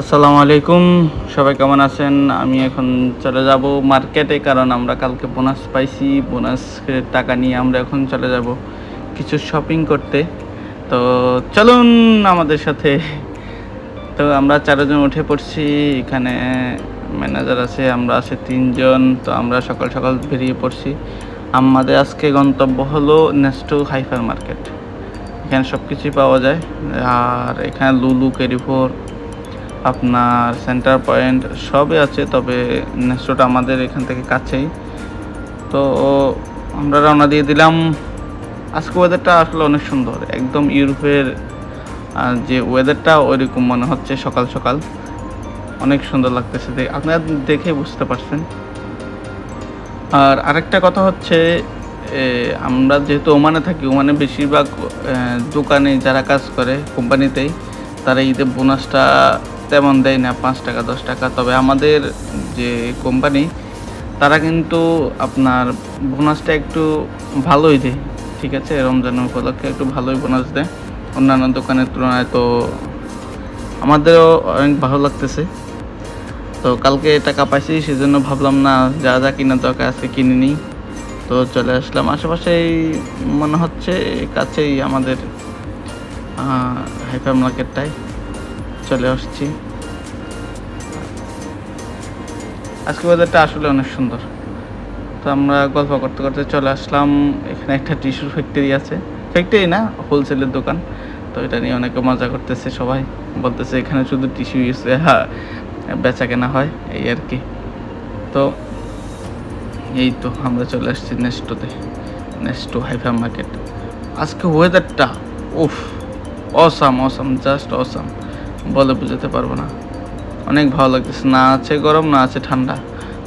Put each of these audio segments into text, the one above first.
আসসালামু আলাইকুম। সবাই কেমন আছেন? আমি এখন চলে যাব মার্কেটে কারণ আমরা কালকে বোনাস পাইছি। বোনাস টাকা নিয়ে আমরা এখন চলে যাব কিছু শপিং করতে। তো চলুন আমাদের সাথে। তো আমরা চারজন উঠে পড়ছি। এখানে ম্যানেজার আছে, আমরা আছে তিনজন। তো আমরা সকাল সকাল বেরিয়ে পড়ছি। আমাদের আজকে গন্তব্য হলো নেস্টো হাইফার মার্কেট এখানে সব কিছুই পাওয়া যায়। আর এখানে লুলু কেরিফোর আপনার সেন্টার পয়েন্ট সবই আছে, তবে নেস্টোটা আমাদের এখান থেকে কাছেই। তো আমরা রওনা দিয়ে দিলাম। আজকে ওয়েদারটা আসলে অনেক সুন্দর, একদম ইউরোপের যে ওয়েদারটা ওইরকম মনে হচ্ছে সকাল সকাল। অনেক সুন্দর লাগতেছে আপনারা দেখে বুঝতে পারছেন। আর আরেকটা কথা হচ্ছে আমরা যেহেতু ওমানে থাকি, ওমানে বেশিরভাগ দোকানে যারা কাজ করে কোম্পানিতেই, তারা ঈদের বোনাসটা তেমন দেয় না, পাঁচ টাকা, দশ টাকা। তবে আমাদের যে কোম্পানি তারা কিন্তু আপনার বোনাসটা একটু ভালোই দেয়। ঠিক আছে, রমজান উপলক্ষে একটু ভালোই বোনাস দেয়। অন্যান্য দোকানের তুলনায় তো আমাদেরও অনেক ভালো লাগতেছে। তো কালকে টাকা পাইছি, সেজন্য ভাবলাম, না, যা যা কিনা দরকার আছে, কিনে নিই। তো চলে আসলাম। আশেপাশেই মনে হচ্ছে, কাছেই আমাদের হাইপার মার্কেটটায় চলে আসছি। আজকে ওয়েদারটা আসলে অনেক সুন্দর। তো আমরা গল্প করতে করতে চলে আসলাম। এখানে একটা টিস্যুর ফ্যাক্টরি আছে। ফ্যাক্টরি না হোলসেলের দোকান। তো এটা নিয়ে অনেকে মজা করতেছে সবাই। বলতেছে এখানে শুধু টিস্যু ইউজ হ্যাঁ বেচা কেনা হয়। এই আর কি। তো এই তো আমরা চলে আসছি নেস্টোতে নেস্টো হাইফার মার্কেট আজকে ওয়েদারটা উফ অসাম অসাম জাস্ট অসাম বলে বোঝাতে পারব না। অনেক ভালো লাগতেছে। না আছে গরম, না আছে ঠান্ডা।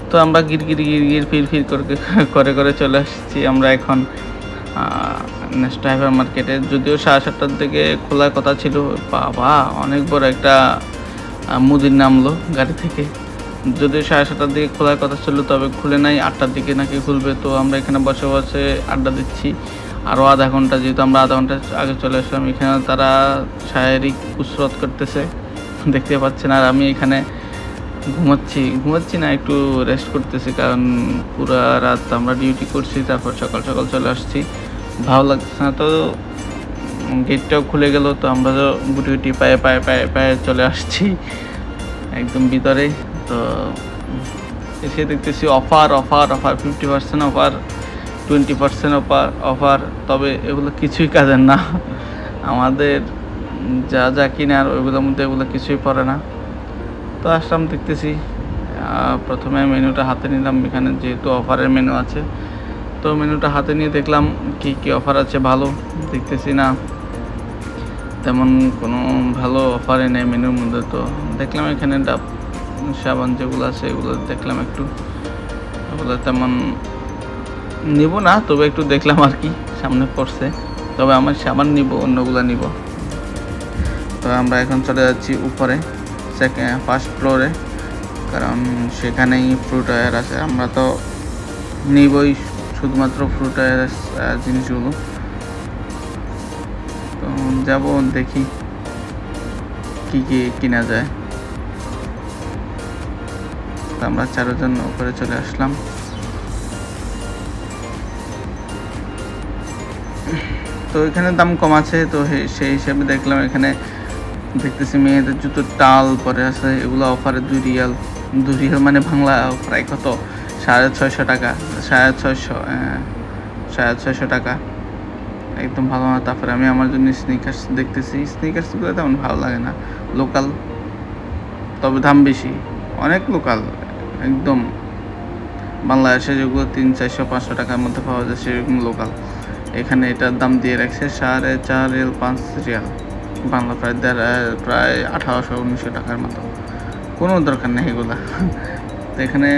তো আমরা গিরগির গিরগির, ফির ফির করে করে করে চলে আসছি। আমরা এখন নেক্সট হাইপার মার্কেটে যদিও সাড়ে সাতটার দিকে খোলার কথা ছিল। বাবা, অনেক বড় একটা মুদির নামলো গাড়ি থেকে। যদিও সাড়ে সাতটার দিকে খোলার কথা ছিল, তবে খুলে নাই। আটটার দিকে নাকি খুলবে। তো আমরা এখানে বসে বসে আড্ডা দিচ্ছি। আরও আধা ঘণ্টা, যেহেতু আমরা আধা ঘণ্টা আগে চলে আসলাম, এখানে তারা শারীরিক কুসরত করতেছে। দেখতে পাচ্ছেন, আর আমি এখানে ঘুমাচ্ছি। ঘুমাচ্ছি না, একটু রেস্ট করতেছি, কারণ পুরো রাত আমরা ডিউটি করছি, তারপর সকাল সকাল চলে আসছি। ভালো লাগছে না, তো গেটটাও খুলে গেল, তো আমরা তো গুটি গুটি পায়ে পায়ে পায়ে পায়ে চলে আসছি, একদম ভিতরে তো এসে দেখতেছি offer offer offer fifty percent offer twenty percent offer offer তবে এগুলো কিছুই কাজের না। আমাদের যা যা কিনে আর ওইগুলোর মধ্যে এগুলো কিছুই পড়ে না। তো আসলাম, দেখতেছি প্রথমে মেনুটা হাতে নিলাম, এখানে যেহেতু অফারের মেনু আছে। তো মেনুটা হাতে নিয়ে দেখলাম কি কি অফার আছে ভালো, দেখতেছি না। তেমন কোনো ভালো অফারে নেই মেনুর মধ্যে, তো দেখলাম এখানে ডাব, সাবান যেগুলো আছে এগুলো দেখলাম একটু। ওগুলো তেমন নিব না, তবে একটু দেখলাম আর কি, সামনে পড়ছে। তবে আমার সাবান নিব, অন্যগুলো নিব। তো আমরা এখন চলে যাচ্ছি উপরে সেকেন্ড ফার্স্ট ফ্লোরে কারণ সেখানেই ফ্রুট ওয়ার আছে। আমরা তো নিবই শুধুমাত্র ফ্রুট ওয়ার জিনিসগুলো। তো যাব, দেখি কি কি কিনা যায়। আমরা চারজন উপরে চলে আসলাম। তো এখানে দাম কম আছে, তো সেই হিসাবে দেখলাম এখানে দেখতেছি মেয়েদের জুতো টাল পরে আছে, এগুলো অফারে দুই রিয়াল দুই রিয়াল মানে বাংলা প্রায় কত? সাড়ে ছয়শো টাকা, সাড়ে ছয়শো সাড়ে ছয়শো টাকা। একদম ভালো না, তারপরে আমি আমার জন্য স্নিকার্স দেখতেছি স্নিকার্সগুলো তেমন ভালো লাগে না লোকাল তবে দাম বেশি, অনেক লোকাল একদম। বাংলাদেশে যেগুলো তিন চারশো, পাঁচশো টাকার মধ্যে পাওয়া যায়, সেরকম লোকাল এখানে এটার দাম দিয়ে রাখছে সাড়ে চার রিয়াল পাঁচ রিয়াল। বাংলা প্রায় দেড় প্রায় আঠারোশো উনিশশো টাকার মতো। কোনো দরকার নেই এগুলা। তো এখানে,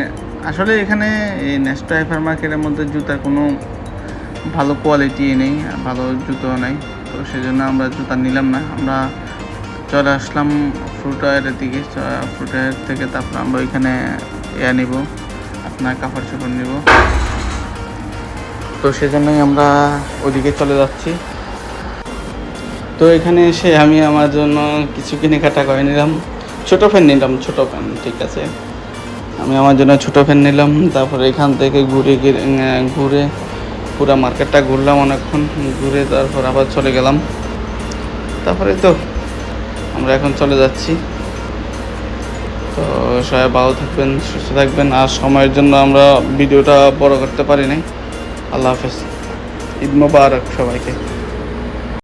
আসলে এখানে এই নেস্টো হাইপার মার্কেটের মধ্যে জুতার কোনো ভালো কোয়ালিটি নেই ভালো জুতো নেই। তো সেই জন্য আমরা জুতা নিলাম না। আমরা চলে আসলাম ফ্রুটওয়ারের দিকে। ফ্রুটওয়ার থেকে তারপর আমরা ওইখানে ইয়া নিব, আপনার কাপড় চোপড় নিব। তো সেজন্যই আমরা ওদিকে চলে যাচ্ছি। তো এখানে এসে আমি আমার জন্য কিছু কেনাকাটা করে নিলাম। ছোটো ফ্যান নিলাম, ছোটো ফ্যান ঠিক আছে। আমি আমার জন্য ছোটো ফ্যান নিলাম, তারপরে এখান থেকে ঘুরে ঘুরে পুরো মার্কেটটা ঘুরলাম অনেকক্ষণ, ঘুরে তারপর আবার চলে গেলাম। তারপরে তো আমরা এখন চলে যাচ্ছি। তো সবাই ভালো থাকবেন, সুস্থ থাকবেন, আর সময়ের জন্য আমরা ভিডিওটা বড় করতে পারি নাই। আল্লাহ হাফেজ। ঈদ মোবারক সবাইকে।